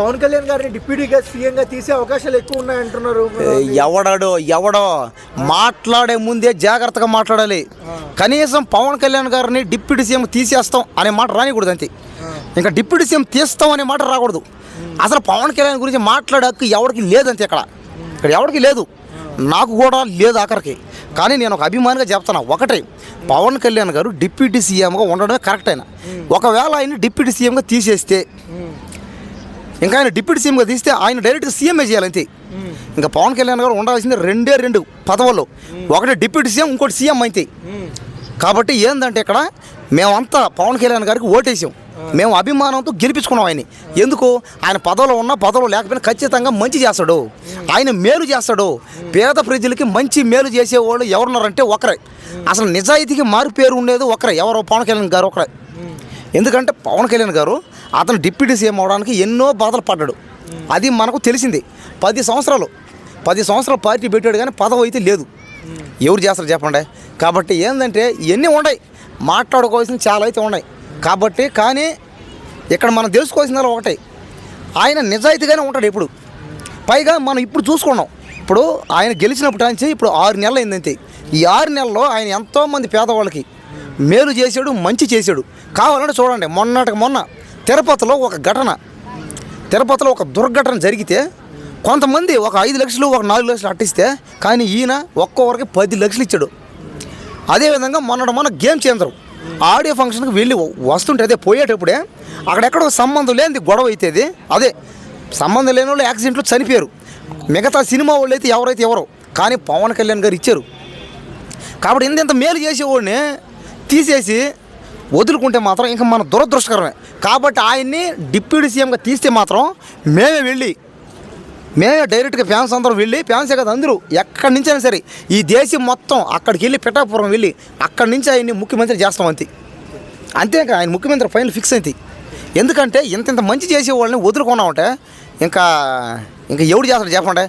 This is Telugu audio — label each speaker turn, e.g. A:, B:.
A: పవన్ కళ్యాణ్ గారిని డిప్యూటీగా సీఎంగా తీసే అవకాశాలు ఎక్కువ ఉన్నాయంటున్నారు
B: ఎవడాడో ఎవడో మాట్లాడే ముందే జాగ్రత్తగా మాట్లాడాలి. కనీసం పవన్ కళ్యాణ్ గారిని డిప్యూటీ సీఎం తీసేస్తాం అనే మాట రానికూడదు అంతే. ఇంకా డిప్యూటీ సీఎం తీస్తాం అనే మాట రాకూడదు. అసలు పవన్ కళ్యాణ్ గురించి మాట్లాడే హక్కు ఎవరికి లేదంతే ఇక్కడ. ఇక్కడ ఎవరికి లేదు. నాకు కూడా లేదు ఆఖరికి. కానీ నేను ఒక అభిమానిగా చెప్తాను ఒకటే పవన్ కళ్యాణ్ గారు డిప్యూటీ సీఎంగా ఉండడమే కరెక్ట్ అయినా. ఒకవేళ ఆయన డిప్యూటీ సీఎంగా తీసేస్తే ఇంకా ఆయన డిప్యూటీ సీఎంగా తీస్తే ఆయన డైరెక్ట్గా సీఎంఏ చేయాలంతే ఇంకా పవన్ కళ్యాణ్ గారు ఉండాల్సింది రెండే రెండు పదవులు. ఒకటి డిప్యూటీ సీఎం ఇంకోటి సీఎం అయితే కాబట్టి ఏంటంటే ఇక్కడ మేమంతా పవన్ కళ్యాణ్ గారికి ఓటేసాం. మేము అభిమానంతో గెలిపించుకున్నాం ఆయన ఎందుకు? ఆయన పదవిలో ఉన్న పదవులు లేకపోయినా ఖచ్చితంగా మంచి చేస్తాడు. ఆయన మేలు చేస్తాడు. పేద ప్రజలకి మంచి మేలు చేసేవాళ్ళు ఎవరున్నారంటే ఒకరే. అసలు నిజాయితీకి మారు పేరు ఉండేది ఒకరే. ఎవరో పవన్ కళ్యాణ్ గారు ఒకరే. ఎందుకంటే పవన్ కళ్యాణ్ గారు అతను డిప్యూటీ సీఎం అవడానికి ఎన్నో బాధలు పడ్డాడు. అది మనకు తెలిసింది. పది సంవత్సరాలు పది సంవత్సరాలు పార్టీ పెట్టాడు కానీ పదవి అయితే లేదు. ఎవరు చేస్తారు చెప్పండి? కాబట్టి ఏంటంటే ఇవన్నీ ఉన్నాయి. మాట్లాడుకోవాల్సిన చాలా అయితే ఉన్నాయి. కాబట్టి కానీ ఇక్కడ మనం తెలుసుకోవాల్సిన ఒకటే. ఆయన నిజాయితీగానే ఉంటాడు ఎప్పుడు. పైగా మనం ఇప్పుడు చూసుకున్నాం. ఇప్పుడు ఆయన గెలిచినప్పటి నుంచి ఇప్పుడు ఆరు నెలలు అయిందంతే. ఈ ఆరు నెలల్లో ఆయన ఎంతోమంది పేదవాళ్ళకి మేలు చేశాడు మంచి చేశాడు. కావాలంటే చూడండి మొన్నటికి మొన్న తిరుపతిలో ఒక ఘటన. తిరుపతిలో ఒక దుర్ఘటన జరిగితే కొంతమంది ఒక ఐదు లక్షలు ఒక నాలుగు లక్షలు అట్టిస్తే కానీ ఈయన ఒక్కొక్కరికి పది లక్షలు ఇచ్చాడు. అదేవిధంగా మొన్నటి మొన్న గేమ్ చేందరు. ఆడియో ఫంక్షన్కి వెళ్ళి వస్తుంటే అదే పోయేటప్పుడే అక్కడెక్కడో సంబంధం లేనిది గొడవ అవుతుంది అదే సంబంధం లేని వాళ్ళు యాక్సిడెంట్లో చనిపోయారు. మిగతా సినిమా వాళ్ళు అయితే ఎవరైతే ఎవరో కానీ పవన్ కళ్యాణ్ గారు ఇచ్చారు. కాబట్టి ఇంత ఇంత మేలు చేసేవాడిని తీసేసి వదులుకుంటే మాత్రం ఇంకా మన దురదృష్టకరమే. కాబట్టి ఆయన్ని డిప్యూటీ సీఎంగా తీస్తే మాత్రం మేమే వెళ్ళి మేమే డైరెక్ట్గా ఫ్యాన్స్ అందరం వెళ్ళి ఫ్యాన్సే కదా అందరూ ఎక్కడి నుంచైనా సరే ఈ దేశం మొత్తం అక్కడికి వెళ్ళి పిఠాపురం వెళ్ళి అక్కడి నుంచి ఆయన్ని ముఖ్యమంత్రి చేస్తాం అంతే. అంతేకా ఆయన ముఖ్యమంత్రి ఫైనల్ ఫిక్స్ అయింది ఎందుకంటే ఇంత ఇంత మంచి చేసే వాళ్ళని వదులుకున్నామంటే ఇంకా ఇంకా ఎవడు చేస్తాడు చెప్పండి?